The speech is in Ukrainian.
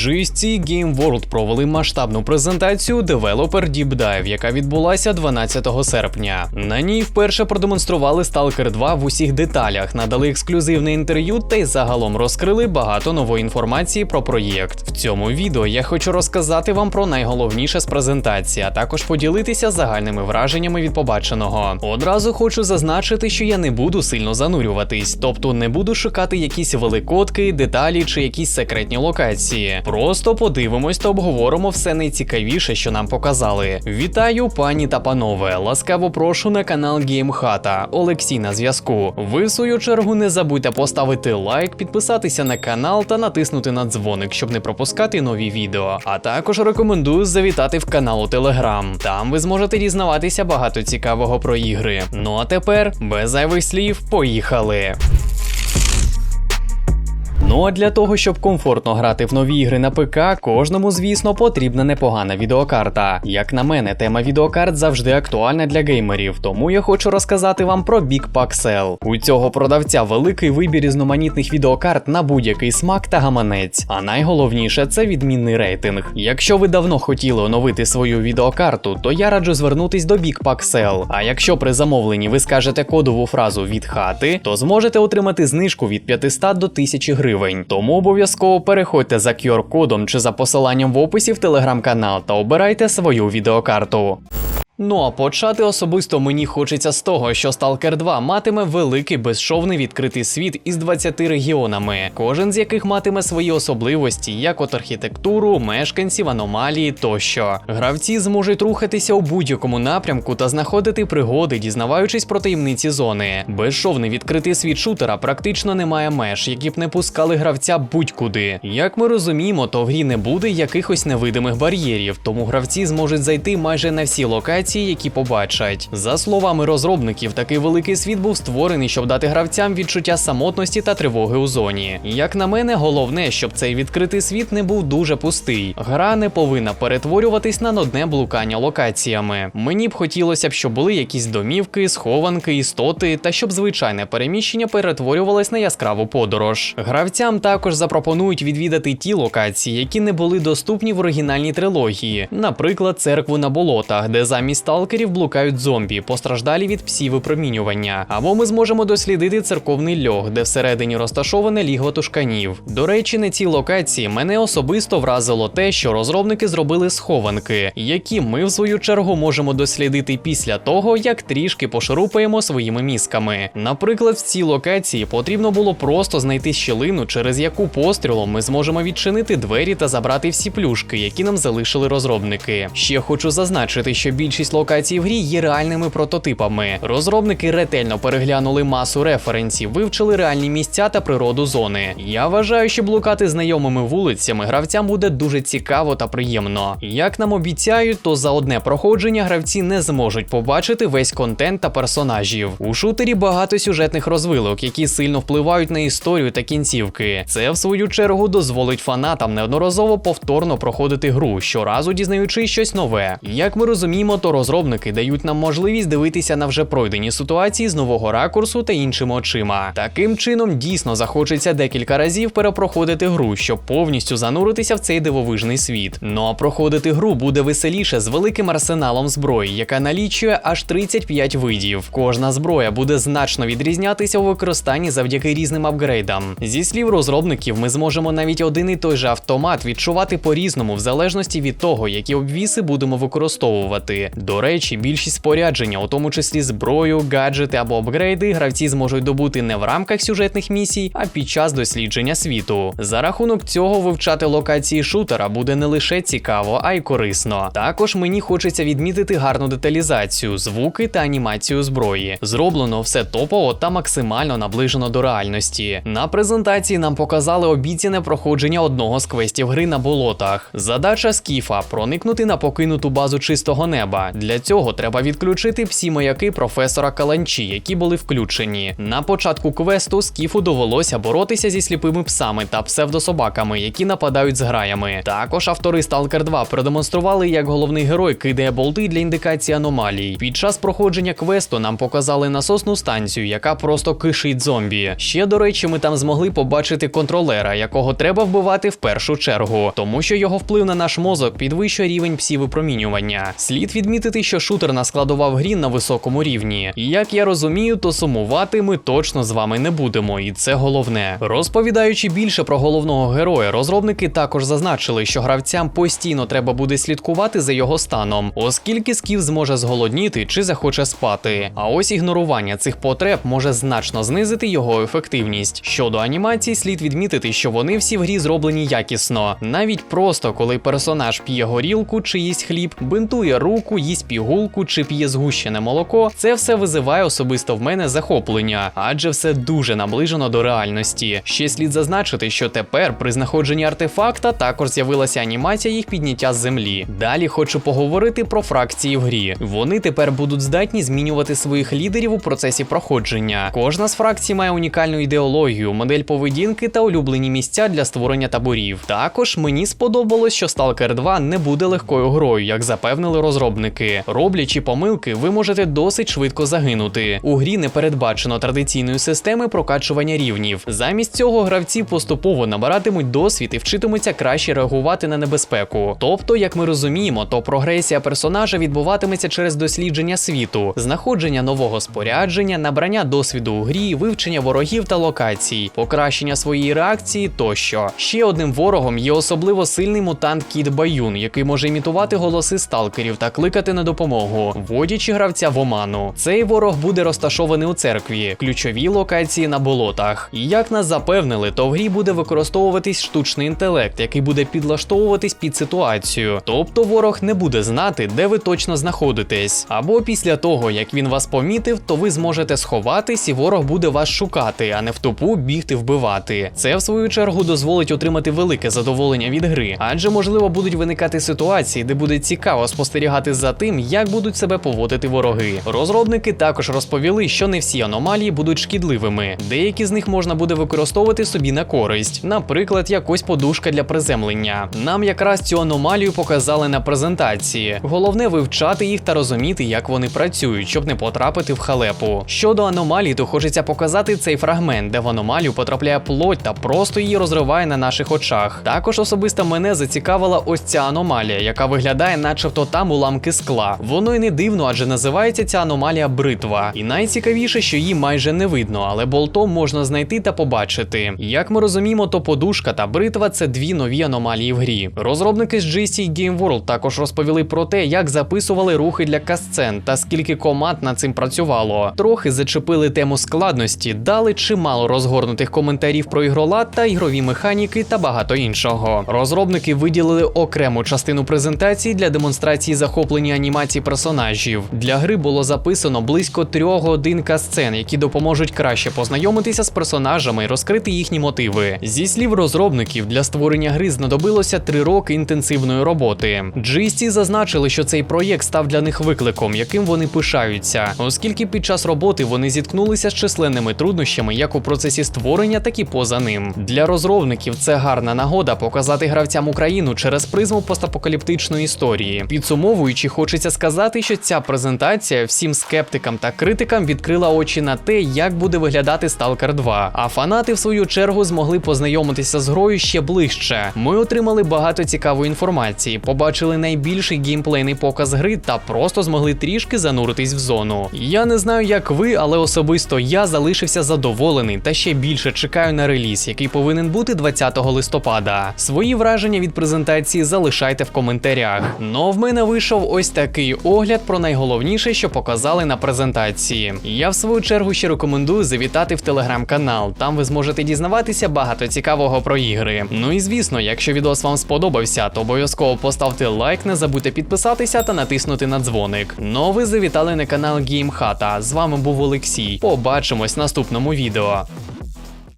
GSC Game World провели масштабну презентацію Developer Deep Dive, яка відбулася 12 серпня. На ній вперше продемонстрували Stalker 2 в усіх деталях, надали ексклюзивне інтерв'ю та й загалом розкрили багато нової інформації про проєкт. В цьому відео я хочу розказати вам про найголовніше з презентації, а також поділитися загальними враженнями від побаченого. Одразу хочу зазначити, що я не буду сильно занурюватись, тобто не буду шукати якісь великодки, деталі чи якісь секретні локації. Просто подивимось та обговоримо все найцікавіше, що нам показали. Вітаю, пані та панове! Ласкаво прошу на канал GameHata. Олексій на зв'язку. Ви в свою чергу не забудьте поставити лайк, підписатися на канал та натиснути на дзвоник, щоб не пропускати нові відео. А також рекомендую завітати в канал у Телеграм. Там ви зможете дізнаватися багато цікавого про ігри. Ну а тепер, без зайвих слів, поїхали! Ну а для того, щоб комфортно грати в нові ігри на ПК, кожному, звісно, потрібна непогана відеокарта. Як на мене, тема відеокарт завжди актуальна для геймерів, тому я хочу розказати вам про Big Pixel. У цього продавця великий вибір різноманітних відеокарт на будь-який смак та гаманець. А найголовніше це відмінний рейтинг. Якщо ви давно хотіли оновити свою відеокарту, то я раджу звернутись до Big Pixel. А якщо при замовленні ви скажете кодову фразу від хати, то зможете отримати знижку від 500 до 1000 гривень. Тому обов'язково переходьте за QR-кодом чи за посиланням в описі в телеграм-канал та обирайте свою відеокарту. Ну а почати особисто мені хочеться з того, що Stalker 2 матиме великий безшовний відкритий світ із 20 регіонами, кожен з яких матиме свої особливості, як от архітектуру, мешканців, аномалії тощо. Гравці зможуть рухатися у будь-якому напрямку та знаходити пригоди, дізнаваючись про таємниці зони. Безшовний відкритий світ шутера практично не має меж, які б не пускали гравця будь-куди. Як ми розуміємо, то в грі не буде якихось невидимих бар'єрів, тому гравці зможуть зайти майже на всі локації які побачать. За словами розробників, такий великий світ був створений, щоб дати гравцям відчуття самотності та тривоги у зоні. Як на мене, головне, щоб цей відкритий світ не був дуже пустий. Гра не повинна перетворюватись на нудне блукання локаціями. Мені б хотілося б, щоб були якісь домівки, схованки, істоти, та щоб звичайне переміщення перетворювалось на яскраву подорож. Гравцям також запропонують відвідати ті локації, які не були доступні в оригінальній трилогії, наприклад, церкву на болотах, де замість сталкерів блукають зомбі, постраждалі від псі випромінювання. Або ми зможемо дослідити церковний льох, де всередині розташоване лігво тушканів. До речі, на цій локації мене особисто вразило те, що розробники зробили схованки, які ми в свою чергу можемо дослідити після того, як трішки пошурупаємо своїми мізками. Наприклад, в цій локації потрібно було просто знайти щілину, через яку пострілом ми зможемо відчинити двері та забрати всі плюшки, які нам залишили розробники. Ще хочу зазначити, що більшість локацій в грі є реальними прототипами. Розробники ретельно переглянули масу референсів, вивчили реальні місця та природу зони. Я вважаю, що блукати знайомими вулицями гравцям буде дуже цікаво та приємно. Як нам обіцяють, то за одне проходження гравці не зможуть побачити весь контент та персонажів. У шутері багато сюжетних розвилок, які сильно впливають на історію та кінцівки. Це в свою чергу дозволить фанатам неодноразово повторно проходити гру, щоразу дізнаючи щось нове. Як ми розуміємо, то розробники дають нам можливість дивитися на вже пройдені ситуації з нового ракурсу та іншими очима. Таким чином дійсно захочеться декілька разів перепроходити гру, щоб повністю зануритися в цей дивовижний світ. Ну а проходити гру буде веселіше з великим арсеналом зброї, яка налічує аж 35 видів. Кожна зброя буде значно відрізнятися у використанні завдяки різним апгрейдам. Зі слів розробників, ми зможемо навіть один і той же автомат відчувати по-різному, в залежності від того, які обвіси будемо використовувати. До речі, більшість спорядження, у тому числі зброю, гаджети або апгрейди, гравці зможуть добути не в рамках сюжетних місій, а під час дослідження світу. За рахунок цього вивчати локації шутера буде не лише цікаво, а й корисно. Також мені хочеться відмітити гарну деталізацію, звуки та анімацію зброї. Зроблено все топово та максимально наближено до реальності. На презентації нам показали обіцяне проходження одного з квестів гри на болотах. Задача Скіфа проникнути на покинуту базу чистого неба, Для цього треба відключити всі маяки професора Каланчі, які були включені. На початку квесту Скіфу довелося боротися зі сліпими псами та псевдособаками, які нападають з граями. Також автори Stalker 2 продемонстрували, як головний герой кидає болти для індикації аномалій. Під час проходження квесту нам показали насосну станцію, яка просто кишить зомбі. Ще до речі, ми там змогли побачити контролера, якого треба вбивати в першу чергу, тому що його вплив на наш мозок підвищує рівень псівипромінювання. Слід відмітити, що шутер наскладував грі на високому рівні. І як я розумію, то сумувати ми точно з вами не будемо, і це головне. Розповідаючи більше про головного героя, розробники також зазначили, що гравцям постійно треба буде слідкувати за його станом, оскільки скіф зможе зголодніти чи захоче спати. А ось ігнорування цих потреб може значно знизити його ефективність. Щодо анімацій, слід відмітити, що вони всі в грі зроблені якісно. Навіть просто коли персонаж п'є горілку чи їсть хліб, бинтує руку, їсть пігулку чи п'є згущене молоко, це все визиває особисто в мене захоплення, адже все дуже наближено до реальності. Ще слід зазначити, що тепер при знаходженні артефакта також з'явилася анімація їх підняття з землі. Далі хочу поговорити про фракції в грі. Вони тепер будуть здатні змінювати своїх лідерів у процесі проходження. Кожна з фракцій має унікальну ідеологію, модель поведінки та улюблені місця для створення таборів. Також мені сподобалось, що Stalker 2 не буде легкою грою, як запевнили розробники. Роблячи помилки, ви можете досить швидко загинути. У грі не передбачено традиційної системи прокачування рівнів. Замість цього гравці поступово набиратимуть досвід і вчитимуться краще реагувати на небезпеку. Тобто, як ми розуміємо, то прогресія персонажа відбуватиметься через дослідження світу, знаходження нового спорядження, набрання досвіду у грі, вивчення ворогів та локацій, покращення своєї реакції тощо. Ще одним ворогом є особливо сильний мутант Кіт Баюн, який може імітувати голоси сталкерів та кликати на допомогу, вводячи гравця в оману. Цей ворог буде розташований у церкві, ключові локації на болотах. І як нас запевнили, то в грі буде використовуватись штучний інтелект, який буде підлаштовуватись під ситуацію. Тобто ворог не буде знати, де ви точно знаходитесь. Або після того, як він вас помітив, то ви зможете сховатись, і ворог буде вас шукати, а не в тупу бігти вбивати. Це в свою чергу дозволить отримати велике задоволення від гри, адже можливо будуть виникати ситуації, де буде цікаво спостерігати за тим, як будуть себе поводити вороги. Розробники також розповіли, що не всі аномалії будуть шкідливими. Деякі з них можна буде використовувати собі на користь, наприклад, якось подушка для приземлення. Нам якраз цю аномалію показали на презентації. Головне вивчати їх та розуміти, як вони працюють, щоб не потрапити в халепу. Щодо аномалій, то хочеться показати цей фрагмент, де в аномалію потрапляє плоть та просто її розриває на наших очах. Також особисто мене зацікавила ось ця аномалія, яка виглядає, начебто там уламки скла. Воно й не дивно, адже називається ця аномалія бритва. І найцікавіше, що її майже не видно, але болтом можна знайти та побачити. Як ми розуміємо, то подушка та бритва це дві нові аномалії в грі. Розробники з GSC Game World також розповіли про те, як записували рухи для касцен та скільки команд над цим працювало. Трохи зачепили тему складності, дали чимало розгорнутих коментарів про ігролад та ігрові механіки та багато іншого. Розробники виділили окрему частину презентації для демонстрації захоплення анімацій персонажів. Для гри було записано близько трьох годин касцен, які допоможуть краще познайомитися з персонажами і розкрити їхні мотиви. Зі слів розробників, для створення гри знадобилося три роки інтенсивної роботи. GST зазначили, що цей проєкт став для них викликом, яким вони пишаються, оскільки під час роботи вони зіткнулися з численними труднощами як у процесі створення, так і поза ним. Для розробників це гарна нагода показати гравцям Україну через призму постапокаліптичної історії. Підсумовуючи, хочеться сказати, що ця презентація всім скептикам та критикам відкрила очі на те, як буде виглядати Stalker 2. А фанати, в свою чергу, змогли познайомитися з грою ще ближче. Ми отримали багато цікавої інформації, побачили найбільший геймплейний показ гри та просто змогли трішки зануритись в зону. Я не знаю, як ви, але особисто я залишився задоволений та ще більше чекаю на реліз, який повинен бути 20 листопада. Свої враження від презентації залишайте в коментарях. Ну в мене вийшов ось такий огляд про найголовніше, що показали на презентації. Я в свою чергу ще рекомендую завітати в телеграм-канал. Там ви зможете дізнаватися багато цікавого про ігри. Ну і звісно, якщо відос вам сподобався, то обов'язково поставте лайк, не забудьте підписатися та натиснути на дзвоник. Ну а ви завітали на канал Геймхата. З вами був Олексій. Побачимось в наступному відео.